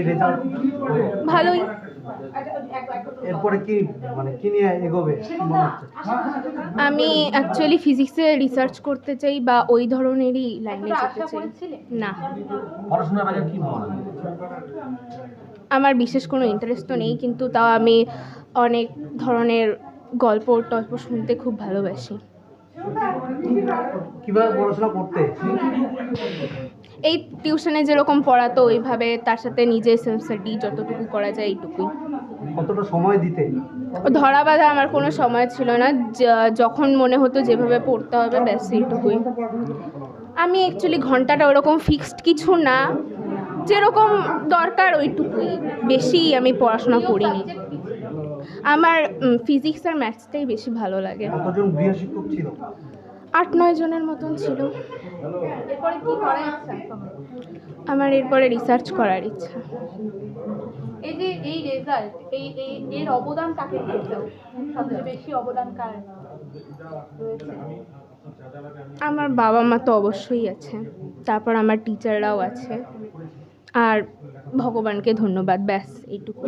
Result ভালোই। এরপরে কি মানে কি নিয়ে এগোবে? মনে হচ্ছে। আমি অ্যাকচুয়ালি ফিজিক্সে রিসার্চ করতে চাই বা ওই ধরনেরই লাইনে যেতে চাই। না। পড়াশোনার কি ভাবনা? আমার বিশেষ কোনো ইন্টারেস্ট তো নেই কিন্তু তাও আমি অনেক ধরনের গল্প টল্প শুনতে খুব ভালোবাসি। কীভাবে পড়াশোনা করতে? এই টিউশনে যেরকম পড়াতো ওইভাবে তার সাথে নিজের সেলফ স্টাডি যতটুকু করা যায় এইটুকুই। কতটা সময় দিতে ধরা বাঁধা আমার কোনো সময় ছিল না। যখন মনে হতো যেভাবে পড়তে হবে ব্যাস এইটুকুই। আমি অ্যাকচুয়ালি ঘন্টাটা ওরকম ফিক্সড কিছু না। যেরকম দরকার ওইটুকুই। বেশি আমি পড়াশোনা করিনি। আমার ফিজিক্স আর ম্যাথসটাই বেশি ভালো লাগে। ছিল? আট নয় জনের মতন ছিল। আমার এরপরে রিসার্চ করার ইচ্ছা। এই যে এই রেজাল্ট এই এর অবদান কাকে সবচেয়ে বেশি অবদান কার আমার বাবা মা তো অবশ্যই আছে তারপর আমার টিচাররাও আছে আর ভগবানকে ধন্যবাদ ব্যাস এইটুকু।